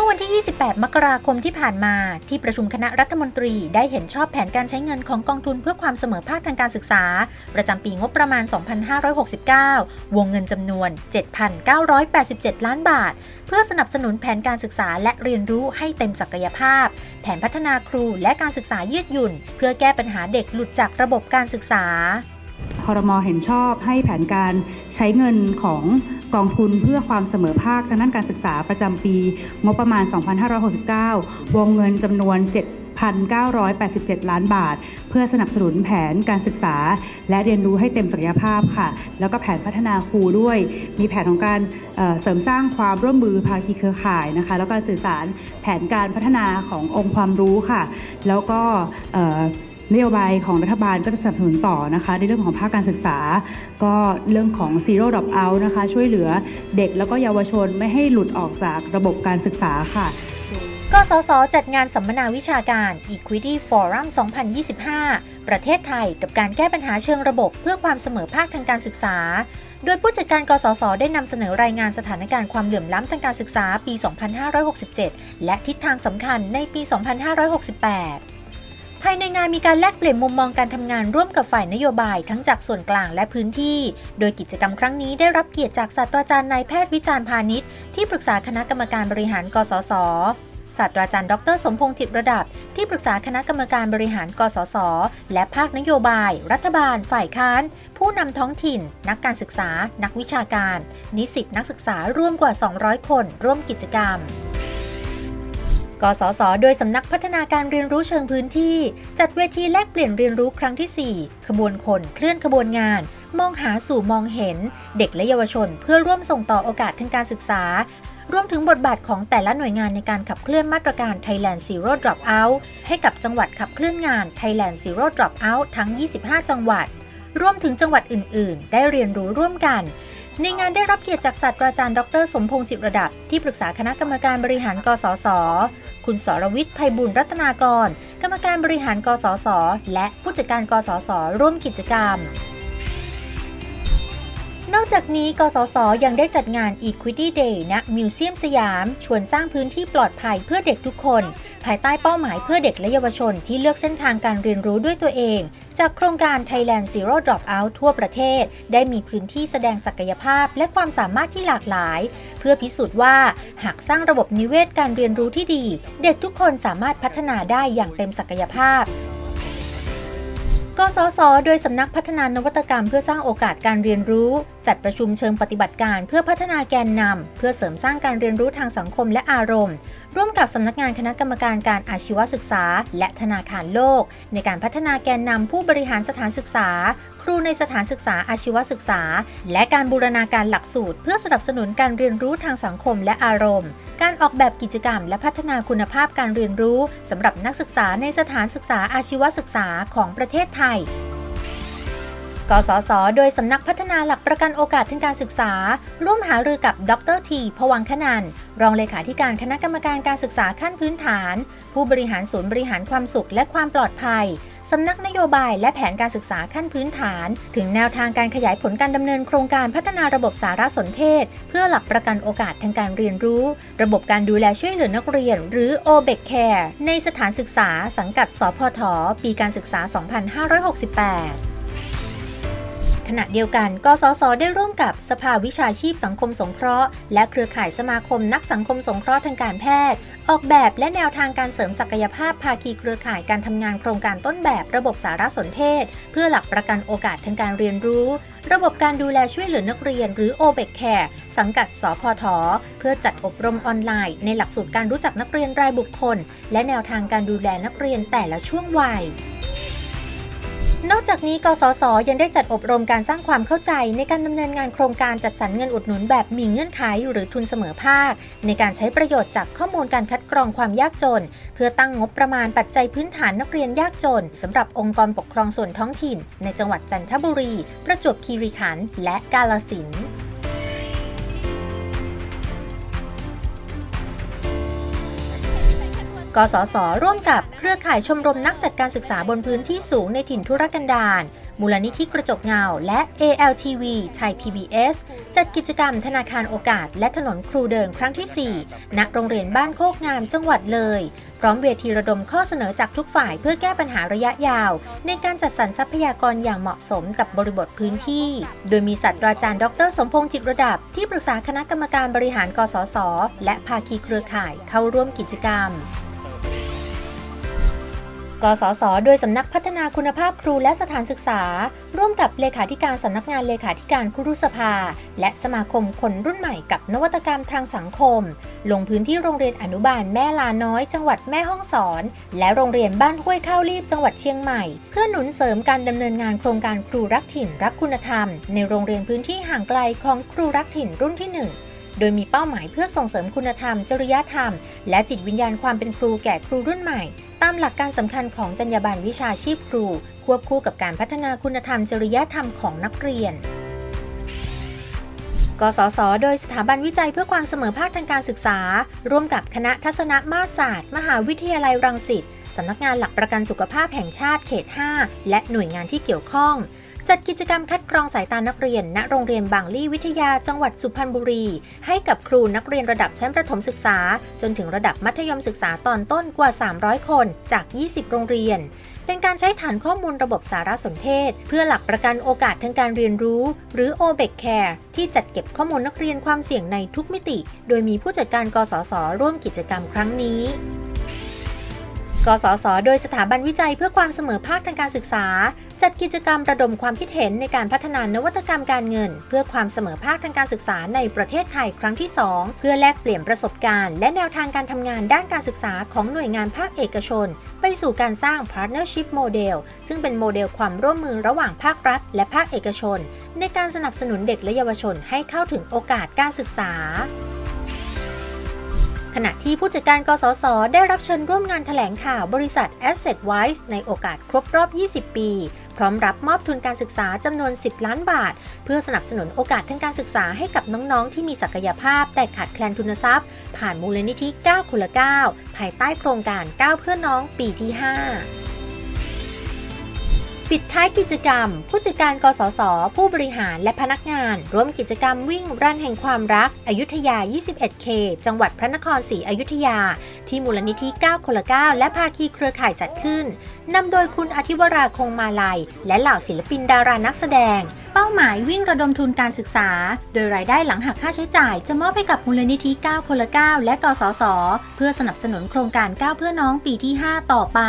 มื่อวันที่ 28 มกราคมที่ผ่านมาที่ประชุมคณะรัฐมนตรีได้เห็นชอบแผนการใช้เงินของกองทุนเพื่อความเสมอภาคทางการศึกษา ประจำปีงบประมาณ 2569 วงเงินจำนวน 7,987 ล้านบาท เพื่อสนับสนุนแผนการศึกษาและเรียนรู้ให้เต็มศักยภาพ แผนพัฒนาครูและการศึกษายืดหยุ่น เพื่อแก้ปัญหาเด็กหลุดจากระบบการศึกษาคอรมอเห็นชอบให้แผนการใช้เงินของ กองทุนเพื่อความเสมอภาคทางด้านการศึกษาประจำปี งบประมาณ 2569 วงเงินจำนวน7,987 ล้านบาท เพื่อสนับสนุนแผนการศึกษา และเรียนรู้ให้เต็มศักยภาพค่ะ แล้วก็แผนพัฒนาครูด้วย มีแผนของการเเสริมสร้างความร่วมมือภาคีเครือข่ายนะคะ แล้วก็สื่อสารแผนการพัฒนาขององค์ความรู้ค่ะ แล้วก็ นโยบายของรัฐบาลก็จะสนับสนุนต่อนะคะ ในเรื่องของภาคการศึกษา ก็เรื่องของ zero drop out นะคะ ช่วยเหลือเด็กแล้วก็เยาวชนไม่ให้หลุดออกจากระบบการศึกษาค่ะกสศจัดงานสัมมนาวิชาการ Equity Forum 2025 ประเทศไทยกับการแก้ปัญหาเชิงระบบเพื่อความเสมอภาคทางการศึกษา โดยผู้จัดการกสศได้นำเสนอรายงานสถานการณ์ความเหลื่อมล้ำทางการศึกษาปี 2567 และทิศทางสำคัญในปี 2568 ภายในงานมีการแลกเปลี่ยนมุมมองการทำงานร่วมกับฝ่ายนโยบายทั้งจากส่วนกลางและพื้นที่ โดยกิจกรรมครั้งนี้ได้รับเกียรติจากศาสตราจารย์นายแพทย์วิจารณ์พาณิชย์ที่ปรึกษาคณะกรรมการบริหาร กสศศาสตราจารย์ดรสมพงษ์จิตระดับ ที่ปรึกษาคณะกรรมการบริหาร กสศและภาคนโยบาย รัฐบาล ฝ่ายค้าน ผู้นำท้องถิ่น นักการศึกษา นักวิชาการ นิสิตนักศึกษาร่วมกว่า 200 คน ร่วมกิจกรรม กสศโดยสำนักพัฒนาการเรียนรู้เชิงพื้นที่ จัดเวทีแลกเปลี่ยนเรียนรู้ครั้งที่ 4 ขบวนคนเคลื่อนขบวนงาน มองหาสู่มองเห็น เด็กและเยาวชน เพื่อร่วมส่งต่อโอกาสทางการศึกษา รวมถึงบทบาทของแต่ละหน่วยงานในการขับเคลื่อนมาตรการ Thailand Zero Dropout ให้กับจังหวัดขับเคลื่อนงาน Thailand Zero Dropout ทั้ง 25 จังหวัด รวมถึงจังหวัดอื่น ๆ ได้เรียนรู้ร่วมกันในงานได้รับเกียรติจากศาสตราจารย์ดร สมพงษ์จิตระดับ ที่ปรึกษาคณะกรรมการบริหาร กสศ คุณสรวิทย์ภัยบุญรัตนากร กรรมการบริหารกสศและผู้จัดการกสศร่วมกิจกรรม นอกจากนี้ กสศยังได้จัดงาน Equity Day ณมิวเซียมสยาม ชวนสร้างพื้นที่ปลอดภัยเพื่อเด็กทุกคน ภายใต้เป้าหมายเพื่อเด็กและเยาวชนที่เลือกเส้นทางการเรียนรู้ด้วยตัวเอง จากโครงการ Thailand Zero Dropout ทั่วประเทศ ได้มีพื้นที่แสดงศักยภาพและความสามารถที่หลากหลาย เพื่อพิสูจน์ว่าหากสร้างระบบนิเวศการเรียนรู้ที่ดี เด็กทุกคนสามารถพัฒนาได้อย่างเต็มศักยภาพ กสศโดยสำนักพัฒนานวัตกรรมเพื่อสร้างโอกาสการเรียนรู้ จัดประชุมเชิงปฏิบัติการเพื่อพัฒนาแกนนำเพื่อเสริมสร้างการเรียนรู้ทางสังคมและอารมณ์ ร่วมกับสำนักงานคณะกรรมการการอาชีวศึกษา และธนาคารโลก ในการพัฒนาแกนนำผู้บริหารสถานศึกษา ครูในสถานศึกษาอาชีวศึกษา และการบูรณาการหลักสูตร เพื่อสนับสนุนการเรียนรู้ทางสังคมและอารมณ์ การออกแบบกิจกรรม และพัฒนาคุณภาพการเรียนรู้สำหรับนักศึกษาในสถานศึกษาอาชีวศึกษาของประเทศไทย กสศโดยสำนักพัฒนาหลักประกันโอกาสทางการศึกษา ร่วมหารือกับดรทีพวังคนันรองเลขาธิการคณะกรรมการการศึกษาขั้นพื้นฐาน ผู้บริหารศูนย์บริหารความสุขและความปลอดภัยสำนักนโยบายและแผนการศึกษาขั้นพื้นฐาน ถึงแนวทางการขยายผลการดำเนินโครงการพัฒนาระบบสารสนเทศ เพื่อหลักประกันโอกาสทางการเรียนรู้ ระบบการดูแลช่วยเหลือนักเรียน หรือ o b e c Care ในสถานศึกษาสังกัด สพทปีการศึกษา 2568 ขณะเดียวกันกสศได้ร่วมกับสภาวิชาชีพสังคมสงเคราะห์ และเครือข่ายสมาคมนักสังคมสงเคราะห์ทางการแพทย์ ออกแบบและแนวทางการเสริมศักยภาพภาคีเครือข่ายการทำงานโครงการต้นแบบระบบสารสนเทศ เพื่อหลักประกันโอกาสทางการเรียนรู้ ระบบการดูแลช่วยเหลือนักเรียน หรือ o b e c Care สังกัด สพท เพื่อจัดอบรมออนไลน์ ในหลักสูตรการรู้จักนักเรียนรายบุคคล และแนวทางการดูแลนักเรียนแต่ละช่วงวัย นอกจากนี้กสศยังได้จัดอบรมการสร้างความเข้าใจ ในการดำเนินงานโครงการจัดสรรเงินอุดหนุนแบบมีเงื่อนไขหรือทุนเสมอภาค ในการใช้ประโยชน์จากข้อมูลการคัดกรองความยากจน เพื่อตั้งงบประมาณปัจจัยพื้นฐานนักเรียนยากจนสำหรับองค์กรปกครองส่วนท้องถิ่น ในจังหวัดจันทบุรี ประจวบคีรีขันธ์และกาลสินธุ์ กสศร่วมกับเครือข่ายชมรมนักจัดการศึกษาบนพื้นที่สูงในถิ่นทุรกันดารมูลนิธิกระจกเงา และ ALTV ไทย PBS จัดกิจกรรมธนาคารโอกาส และถนนครูเดินครั้งที่ 4 ณ โรงเรียนบ้านโคกงามจังหวัดเลย พร้อมเวทีระดมข้อเสนอจากทุกฝ่ายเพื่อแก้ปัญหาระยะยาว ในการจัดสรรทรัพยากรอย่างเหมาะสมกับบริบทพื้นที่ โดยมีศาสตราจารย์ดร สมพงษ์จิตระดับ ที่ปรึกษาคณะกรรมการบริหาร กสศ และภาคีเครือข่ายเข้าร่วมกิจกรรม กสศโดยสำนักพัฒนาคุณภาพครูและสถานศึกษา ร่วมกับเลขาธิการสำนักงานเลขาธิการครุสภา และสมาคมคนรุ่นใหม่กับนวัตกรรมทางสังคม ลงพื้นที่โรงเรียนอนุบาลแม่ลาน้อย จังหวัดแม่ฮ่องสอน และโรงเรียนบ้านห้วยข้าวรีบจังหวัดเชียงใหม่ เพื่อหนุนเสริมการดำเนินงานโครงการครูรักถิ่นรักคุณธรรม ในโรงเรียนพื้นที่ห่างไกลของครูรักถิ่นรุ่นที่หนึ่งโดยมีเป้าหมายเพื่อส่งเสริมคุณธรรม จริยธรรม และจิตวิญญาณความเป็นครูแก่ครูรุ่นใหม่ ตามหลักการสำคัญของจรรยาบรรณวิชาชีพครู ควบคู่กับการพัฒนาคุณธรรมจริยธรรมของนักเรียน กสศโดยสถาบันวิจัยเพื่อความเสมอภาคทางการศึกษา ร่วมกับคณะทัศนมาตรศาสตร์ มหาวิทยาลัยรังสิตสำนักงานหลักประกันสุขภาพแห่งชาติเขต 5 และหน่วยงานที่เกี่ยวข้อง จัดกิจกรรมคัดกรองสายตานักเรียน ณ โรงเรียนบางลี่วิทยาจังหวัดสุพรรณบุรี ให้กับครูนักเรียนระดับชั้นประถมศึกษา จนถึงระดับมัธยมศึกษาตอนต้นกว่า 300 คนจาก 20 โรงเรียน เป็นการใช้ฐานข้อมูลระบบสารสนเทศ เพื่อหลักประกันโอกาสทางการเรียนรู้ หรือ o b e c Care ที่จัดเก็บข้อมูลนักเรียนความเสี่ยงในทุกมิติ โดยมีผู้จัดการกสศร่วมกิจกรรมครั้งนี้ กสศโดยสถาบันวิจัยเพื่อความเสมอภาคทางการศึกษา จัดกิจกรรมระดมความคิดเห็นในการพัฒนานวัตกรรมการเงิน เพื่อความเสมอภาคทางการศึกษาในประเทศไทยครั้งที่ 2 เพื่อแลกเปลี่ยนประสบการณ์ และแนวทางการทำงานด้านการศึกษาของหน่วยงานภาคเอกชน ไปสู่การสร้าง partnership model ซึ่งเป็นโมเดลความร่วมมือระหว่างภาครัฐ และภาคเอกชน ในการสนับสนุนเด็กและเยาวชนให้เข้าถึงโอกาสการศึกษา ณะที่ผู้จัดการกสศได้รับเชิญร่วมงานแถลงข่าวบริษัท Asset Wise ในโอกาสครบรอบ 20 ปี พร้อมรับมอบทุนการศึกษาจำนวน 10 ล้านบาท เพื่อสนับสนุนโอกาสทางการศึกษาให้กับน้องๆ ที่มีศักยภาพแต่ขาดแคลนทุนทรัพย์ ผ่านมูลนิธิ 9คนละ9ภายใต้โครงการ 9 เพื่อน้องปีที่ 5 ปิดท้ายกิจกรรม ผู้จัดการกสศผู้บริหารและพนักงาน ร่วมกิจกรรมวิ่งรันแห่งความรัก อยุธยา 21K จังหวัดพระนครศรีอยุธยา ที่มูลนิธิ 9 คนละ 9 และภาคีเครือข่ายจัดขึ้นนำโดยคุณอธิวราคงมาลัย และเหล่าศิลปินดารานักแสดง เป้าหมายวิ่งระดมทุนการศึกษา โดยรายได้หลังหักค่าใช้จ่าย จะมอบให้กับมูลนิธิ 9 คนละ 9 และกสศเพื่อสนับสนุนโครงการ 9 เพื่อน้องปีที่ 5 ต่อไป